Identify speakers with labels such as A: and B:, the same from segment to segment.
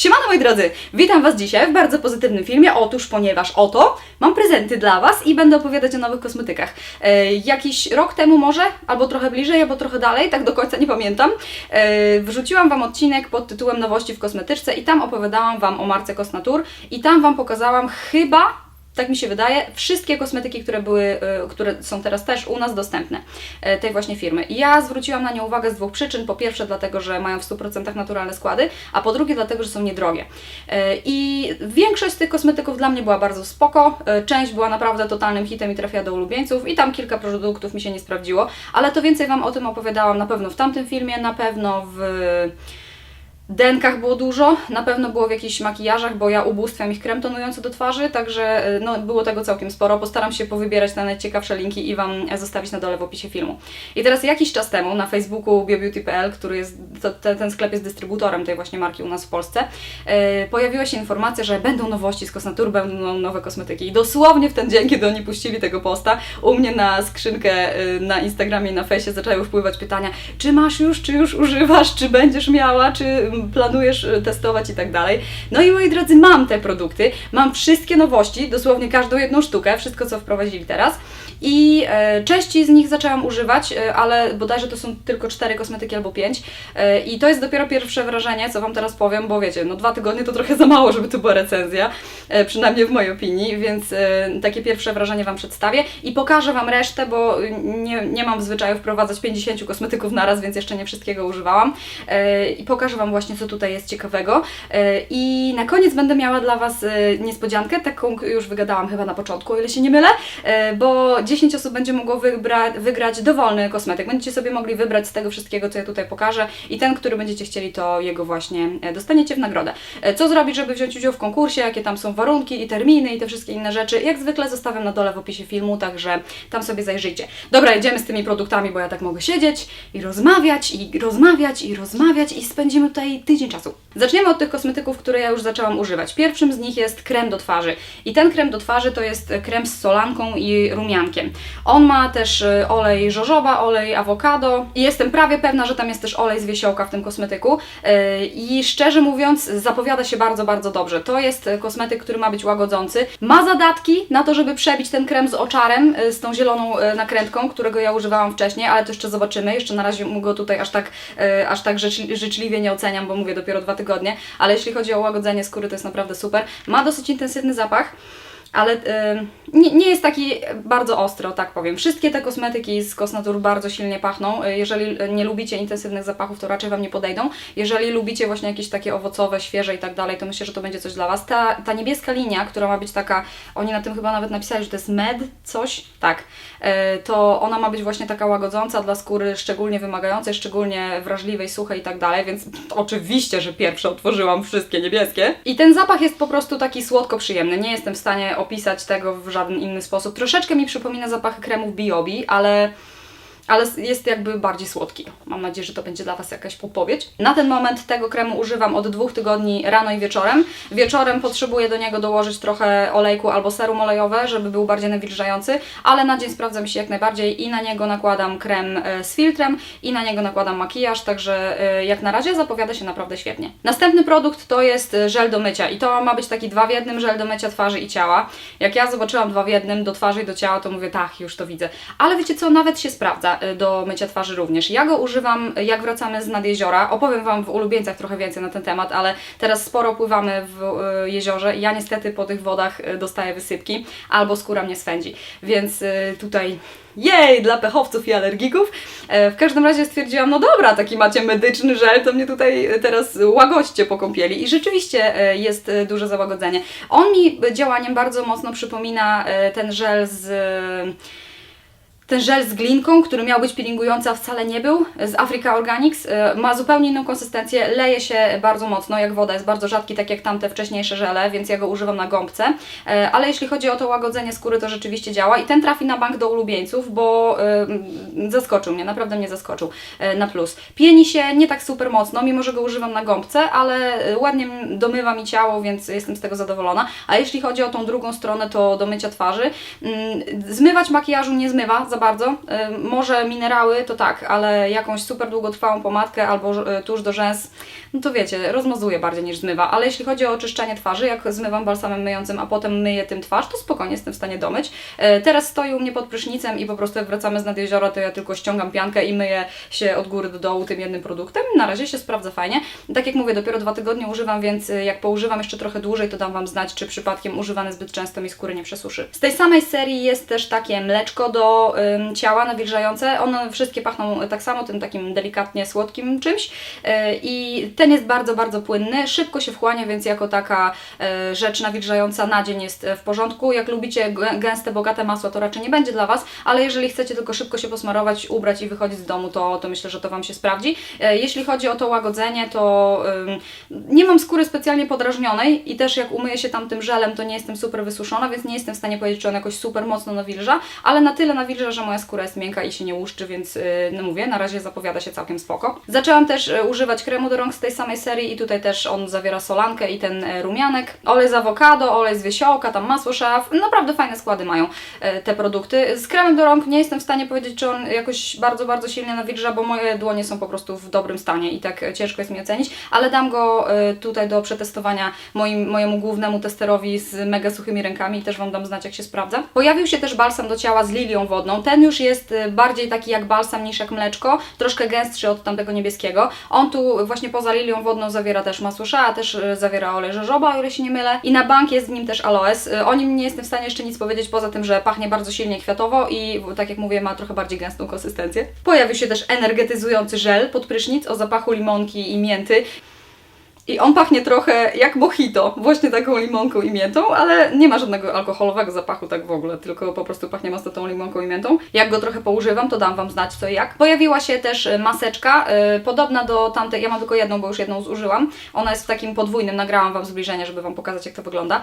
A: Siemano moi drodzy, witam Was dzisiaj w bardzo pozytywnym filmie. Otóż, ponieważ oto mam prezenty dla Was i będę opowiadać o nowych kosmetykach. E, jakiś rok temu może, albo trochę bliżej, albo trochę dalej, tak do końca nie pamiętam, e, wrzuciłam Wam odcinek pod tytułem Nowości w kosmetyczce i tam opowiadałam Wam o marce Cosnatur i tam Wam pokazałam chyba tak mi się wydaje, wszystkie kosmetyki, które były, y, które są teraz też u nas dostępne, y, tej właśnie firmy. Ja zwróciłam na nie uwagę z dwóch przyczyn. Po pierwsze dlatego, że mają w 100% naturalne składy, a po drugie dlatego, że są niedrogie. Y, I większość z tych kosmetyków dla mnie była bardzo spoko, część była naprawdę totalnym hitem i trafiła do ulubieńców i tam kilka produktów mi się nie sprawdziło, ale to więcej Wam o tym opowiadałam na pewno w tamtym filmie, na pewno w denkach było dużo, na pewno było w jakichś makijażach, bo ja ubóstwiam ich krem tonujący do twarzy, także y, no, było tego całkiem sporo. Postaram się powybierać te najciekawsze linki i Wam zostawić na dole w opisie filmu. I teraz jakiś czas temu na Facebooku biobeauty.pl, który jest, to, te, ten sklep jest dystrybutorem tej właśnie marki u nas w Polsce, y, pojawiła się informacja, że będą nowości z Cosnatur, będą nowe kosmetyki. I dosłownie w ten dzień, kiedy oni puścili tego posta, u mnie na skrzynkę y, na Instagramie i na fejsie zaczęły wpływać pytania, czy masz już, czy już używasz, czy będziesz miała, czy planujesz y, testować i tak dalej. No i moi drodzy, mam te produkty, mam wszystkie nowości, dosłownie każdą jedną sztukę, wszystko co wprowadzili teraz. I e, części z nich zaczęłam używać, e, ale bodajże to są tylko cztery kosmetyki albo pięć. E, I to jest dopiero pierwsze wrażenie, co Wam teraz powiem, bo wiecie, no dwa tygodnie to trochę za mało, żeby to była recenzja, przynajmniej w mojej opinii, więc takie pierwsze wrażenie Wam przedstawię i pokażę Wam resztę, bo nie, nie mam w zwyczaju wprowadzać 50 kosmetyków naraz, więc jeszcze nie wszystkiego używałam. I pokażę Wam właśnie, co tutaj jest ciekawego. I na koniec będę miała dla Was niespodziankę, taką już wygadałam chyba na początku, o ile się nie mylę, bo 10 osób będzie mogło wybra- wygrać dowolny kosmetyk. Będziecie sobie mogli wybrać z tego wszystkiego, co ja tutaj pokażę i ten, który będziecie chcieli, to jego właśnie e, dostaniecie w nagrodę. E, Co zrobić, żeby wziąć udział w konkursie, jakie tam są warunki i terminy i te wszystkie inne rzeczy, jak zwykle zostawiam na dole w opisie filmu, także tam sobie zajrzyjcie. Dobra, jedziemy z tymi produktami, bo ja tak mogę siedzieć i rozmawiać, i rozmawiać, i rozmawiać i spędzimy tutaj tydzień czasu. Zaczniemy od tych kosmetyków, które ja już zaczęłam używać. Pierwszym z nich jest krem do twarzy. I ten krem do twarzy to jest krem z solanką i rumiankiem. On ma też y, olej żożoba, olej awokado jestem prawie pewna, że tam jest też olej z wiesiołka w tym kosmetyku. Y, I szczerze mówiąc, zapowiada się bardzo, bardzo dobrze. To jest y, kosmetyk, który ma być łagodzący. Ma zadatki na to, żeby przebić ten krem z oczarem, z tą zieloną nakrętką, którego ja używałam wcześniej, ale to jeszcze zobaczymy. Jeszcze na razie mu go tutaj aż tak, aż tak życz- życzliwie nie oceniam, bo mówię dopiero dwa tygodnie, ale jeśli chodzi o łagodzenie skóry, to jest naprawdę super. Ma dosyć intensywny zapach ale y, nie, nie jest taki bardzo ostro, tak powiem. Wszystkie te kosmetyki z Cosnatur bardzo silnie pachną. Y, Jeżeli nie lubicie intensywnych zapachów, to raczej Wam nie podejdą. Jeżeli lubicie właśnie jakieś takie owocowe, świeże i tak dalej, to myślę, że to będzie coś dla Was. Ta, ta niebieska linia, która ma być taka, oni na tym chyba nawet napisali, że to jest med, coś, tak, y, to ona ma być właśnie taka łagodząca dla skóry, szczególnie wymagającej, szczególnie wrażliwej, suchej i tak dalej, więc oczywiście, że pierwsze otworzyłam wszystkie niebieskie. I ten zapach jest po prostu taki słodko przyjemny. Nie jestem w stanie opisać tego w żaden inny sposób. Troszeczkę mi przypomina zapachy kremów Biobi, ale ale jest jakby bardziej słodki. Mam nadzieję, że to będzie dla Was jakaś podpowiedź. Na ten moment tego kremu używam od dwóch tygodni rano i wieczorem. Wieczorem potrzebuję do niego dołożyć trochę olejku albo serum olejowe, żeby był bardziej nawilżający, ale na dzień sprawdza mi się jak najbardziej i na niego nakładam krem e, z filtrem i na niego nakładam makijaż, także e, jak na razie zapowiada się naprawdę świetnie. Następny produkt to jest e, żel do mycia i to ma być taki dwa w jednym żel do mycia twarzy i ciała. Jak ja zobaczyłam dwa w jednym do twarzy i do ciała, to mówię tak, już to widzę. Ale wiecie co, nawet się sprawdza do mycia twarzy również. Ja go używam y, jak wracamy z nad jeziora. Opowiem Wam w ulubieńcach trochę więcej na ten temat, ale teraz sporo pływamy w y, jeziorze. Ja niestety po tych wodach y, dostaję wysypki albo skóra mnie swędzi. Więc y, tutaj jej dla pechowców i alergików. E, W każdym razie stwierdziłam, no dobra, taki macie medyczny żel, to mnie tutaj teraz łagodźcie po kąpieli. I rzeczywiście e, jest e, duże załagodzenie. On mi działaniem bardzo mocno przypomina ten żel z ten żel z glinką, który miał być peelingujący, a wcale nie był, z Africa Organics, y, ma zupełnie inną konsystencję, leje się bardzo mocno, jak woda, jest bardzo rzadki, tak jak tamte wcześniejsze żele, więc ja go używam na gąbce, Y, ale jeśli chodzi o to łagodzenie skóry, to rzeczywiście działa i ten trafi na bank do ulubieńców, bo y, zaskoczył mnie, naprawdę mnie zaskoczył na plus. Pieni się nie tak super mocno, mimo że go używam na gąbce, ale ładnie domywa mi ciało, więc jestem z tego zadowolona, a jeśli chodzi o tą drugą stronę, to do mycia twarzy, mm, zmywać makijażu nie zmywa za bardzo. Y, może minerały to tak, ale jakąś super długotrwałą pomadkę albo y, tuż do rzęs, no to wiecie, rozmazuje bardziej niż zmywa. Ale jeśli chodzi o oczyszczanie twarzy, jak zmywam balsamem myjącym, a potem myję tym twarz, to spokojnie jestem w stanie domyć. Y, teraz stoi u mnie pod prysznicem i po prostu jak wracamy z nad jeziora, to ja tylko ściągam piankę i myję się od góry do dołu tym jednym produktem. Na razie się sprawdza fajnie. Tak jak mówię, dopiero dwa tygodnie używam, więc jak poużywam jeszcze trochę dłużej, to dam Wam znać, czy przypadkiem używane zbyt często mi skóry nie przesuszy. Z tej samej serii jest też takie mleczko do ciała nawilżające. One wszystkie pachną tak samo, tym takim delikatnie słodkim czymś. Yy, I ten jest bardzo, bardzo płynny, szybko się wchłania, więc jako taka yy, rzecz nawilżająca na dzień jest w porządku. Jak lubicie gę- gęste, bogate masło, to raczej nie będzie dla Was, ale jeżeli chcecie tylko szybko się posmarować, ubrać i wychodzić z domu, to, to myślę, że to Wam się sprawdzi. Yy, Jeśli chodzi o to łagodzenie, to nie mam skóry specjalnie podrażnionej i też jak umyję się tam tym żelem, to nie jestem super wysuszona, więc nie jestem w stanie powiedzieć, czy on jakoś super mocno nawilża, ale na tyle nawilża, że moja skóra jest miękka i się nie łuszczy, więc yy, no mówię, na razie zapowiada się całkiem spoko. Zaczęłam też yy, używać kremu do rąk z tej samej serii i tutaj też on zawiera solankę i ten yy, rumianek. Olej z awokado, olej z wiesiołka, tam masło szaf, naprawdę fajne składy mają yy, te produkty. Z kremem do rąk nie jestem w stanie powiedzieć, czy on jakoś bardzo, bardzo silnie nawilża, bo moje dłonie są po prostu w dobrym stanie i tak e, ciężko jest mi ocenić, ale dam go e, tutaj do przetestowania moim, mojemu głównemu testerowi z mega suchymi rękami i też Wam dam znać, jak się sprawdza. Pojawił się też balsam do ciała z lilią wodną. Ten już jest e, bardziej taki jak balsam niż jak mleczko, troszkę gęstszy od tamtego niebieskiego. On tu właśnie poza lilią wodną zawiera też masło a też e, zawiera olej żożoba, o ile się nie mylę. I na bank jest w nim też aloes. E, O nim nie jestem w stanie jeszcze nic powiedzieć, poza tym, że pachnie bardzo silnie kwiatowo i tak jak mówię, ma trochę bardziej gęstą konsystencję. Pojawił się też energetyzujący żel pod prysznic o zapachu limonki i mięty. I on pachnie trochę jak mojito, właśnie taką limonką i miętą, ale nie ma żadnego alkoholowego zapachu tak w ogóle, tylko po prostu pachnie mocno tą limonką i miętą. Jak go trochę poużywam, to dam Wam znać co i jak. Pojawiła się też y, maseczka, y, podobna do tamtej, ja mam tylko jedną, bo już jedną zużyłam. Ona jest w takim podwójnym, nagrałam Wam zbliżenie, żeby Wam pokazać jak to wygląda.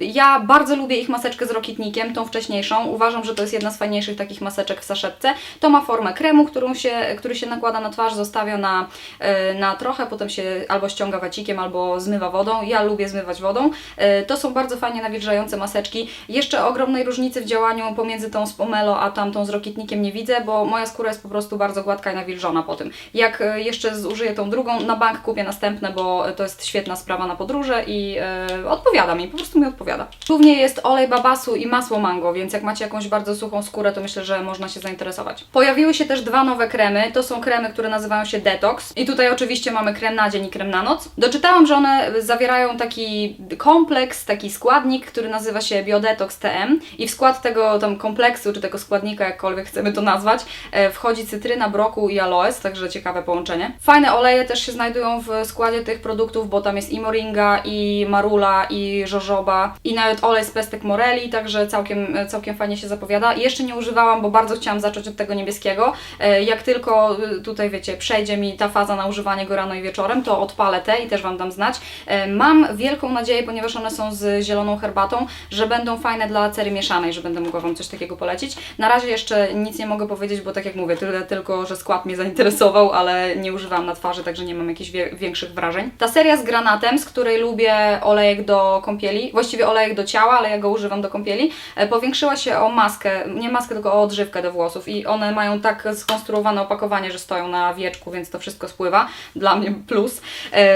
A: Y, Ja bardzo lubię ich maseczkę z rokitnikiem, tą wcześniejszą. Uważam, że to jest jedna z fajniejszych takich maseczek w saszetce. To ma formę kremu, którą się, który się nakłada na twarz, zostawia na, y, na trochę, potem się albo ściąga wacikiem, albo zmywa wodą. Ja lubię zmywać wodą. Y, To są bardzo fajnie nawilżające maseczki. Jeszcze ogromnej różnicy w działaniu pomiędzy tą z Pomelo a tamtą z rokitnikiem nie widzę, bo moja skóra jest po prostu bardzo gładka i nawilżona po tym. Jak y, jeszcze zużyję tą drugą, na bank kupię następne, bo to jest świetna sprawa na podróże i y, odpowiada mi, po prostu mi odpowiada. Głównie jest olej babasu i masło mango, więc jak macie jakąś bardzo suchą skórę, to myślę, że można się zainteresować. Pojawiły się też dwa nowe kremy. To są kremy, które nazywają się Detox. I tutaj oczywiście mamy krem na dzień i krem na noc. Doczytałam, że one zawierają taki kompleks, taki składnik, który nazywa się Biodetox TM i w skład tego tam kompleksu, czy tego składnika, jakkolwiek chcemy to nazwać, e, wchodzi cytryna, brokuł i aloes, także ciekawe połączenie. Fajne oleje też się znajdują w składzie tych produktów, bo tam jest i moringa, i marula, i jojoba, i nawet olej z pestek moreli, także całkiem, całkiem fajnie się zapowiada. Jeszcze nie używałam, bo bardzo chciałam zacząć od tego niebieskiego. E, Jak tylko tutaj, wiecie, przejdzie mi ta faza na używanie go rano i wieczorem, to odpalę i też Wam dam znać. E, Mam wielką nadzieję, ponieważ one są z zieloną herbatą, że będą fajne dla cery mieszanej, że będę mogła Wam coś takiego polecić. Na razie jeszcze nic nie mogę powiedzieć, bo tak jak mówię, tyle tylko, że skład mnie zainteresował, ale nie używałam na twarzy, także nie mam jakichś większych wrażeń. Ta seria z granatem, z której lubię olejek do kąpieli, właściwie olejek do ciała, ale ja go używam do kąpieli, e, powiększyła się o maskę, nie maskę, tylko o odżywkę do włosów i one mają tak skonstruowane opakowanie, że stoją na wieczku, więc to wszystko spływa. Dla mnie plus.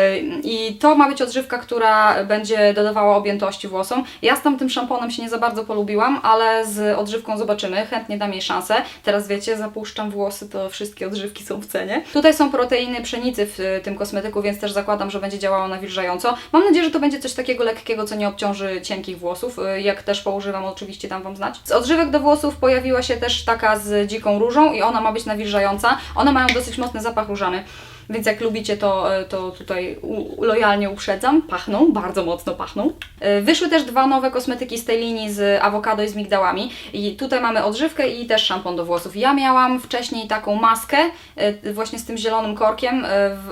A: E, I to ma być odżywka, która będzie dodawała objętości włosom. Ja z tamtym szamponem się nie za bardzo polubiłam, ale z odżywką zobaczymy. Chętnie dam jej szansę. Teraz wiecie, zapuszczam włosy, to wszystkie odżywki są w cenie. Tutaj są proteiny pszenicy w y, tym kosmetyku, więc też zakładam, że będzie działało nawilżająco. Mam nadzieję, że to będzie coś takiego lekkiego, co nie obciąży cienkich włosów. Y, Jak też poużywam, oczywiście dam Wam znać. Z odżywek do włosów pojawiła się też taka z dziką różą i ona ma być nawilżająca. One mają dosyć mocny zapach różany. Więc jak lubicie, to, e, to tutaj lojalnie uprzedzam. Pachną, bardzo mocno pachną. E, Wyszły też dwa nowe kosmetyki z tej linii z awokado i z migdałami. I tutaj mamy odżywkę i też szampon do włosów. Ja miałam wcześniej taką maskę, e, właśnie z tym zielonym korkiem,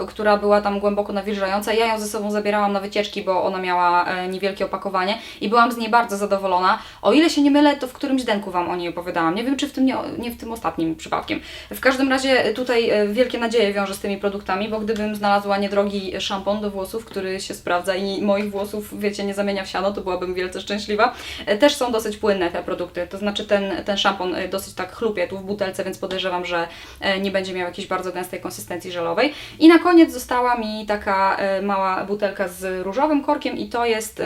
A: która była tam głęboko nawilżająca. Ja ją ze sobą zabierałam na wycieczki, bo ona miała niewielkie opakowanie i byłam z niej bardzo zadowolona. O ile się nie mylę, to w którymś denku Wam o niej opowiadałam. Nie wiem, czy w tym, nie, nie w tym ostatnim przypadkiem. W każdym razie tutaj wielkie nadzieje wiążę z tymi produktami produktami, bo gdybym znalazła niedrogi szampon do włosów, który się sprawdza i moich włosów, wiecie, nie zamienia w siano, to byłabym wielce szczęśliwa. E, Też są dosyć płynne te produkty, to znaczy ten, ten szampon e, dosyć tak chlupie tu w butelce, więc podejrzewam, że e, nie będzie miał jakiejś bardzo gęstej konsystencji żelowej. I na koniec została mi taka mała butelka z różowym korkiem i to jest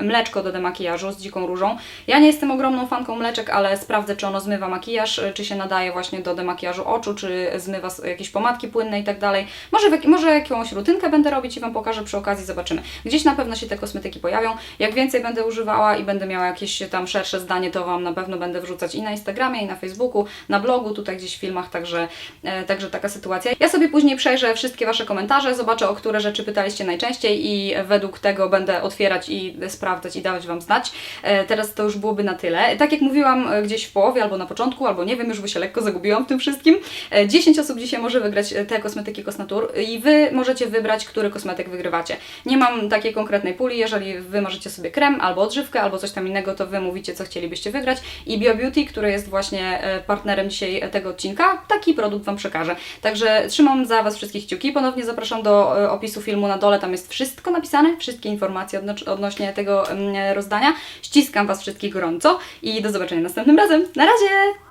A: mleczko do demakijażu z dziką różą. Ja nie jestem ogromną fanką mleczek, ale sprawdzę, czy ono zmywa makijaż, czy się nadaje właśnie do demakijażu oczu, czy zmywa jakieś pomadki płynne i tak dalej. Może, może jakąś rutynkę będę robić i Wam pokażę przy okazji, zobaczymy. Gdzieś na pewno się te kosmetyki pojawią. Jak więcej będę używała i będę miała jakieś tam szersze zdanie, to Wam na pewno będę wrzucać i na Instagramie, i na Facebooku, na blogu, tutaj gdzieś w filmach, także, e, także taka sytuacja. Ja sobie później przejrzę wszystkie Wasze komentarze, zobaczę, o które rzeczy pytaliście najczęściej i według tego będę otwierać i sprawdzać i dawać Wam znać. E, Teraz to już byłoby na tyle. Tak jak mówiłam e, gdzieś w połowie, albo na początku, albo nie wiem, już bo się lekko zagubiłam w tym wszystkim. E, 10 osób dzisiaj może wygrać e, te kosmetyki I Wy możecie wybrać, który kosmetyk wygrywacie. Nie mam takiej konkretnej puli, jeżeli Wy możecie sobie krem, albo odżywkę, albo coś tam innego, to Wy mówicie, co chcielibyście wygrać i BioBeauty, który jest właśnie e, partnerem dzisiaj e, tego odcinka, taki produkt Wam przekażę. Także trzymam za Was wszystkich kciuki. Ponownie zapraszam do e, opisu filmu na dole, tam jest wszystko napisane, wszystkie informacje odno- odnośnie tego mm, rozdania. Ściskam Was wszystkich gorąco i do zobaczenia następnym razem. Na razie!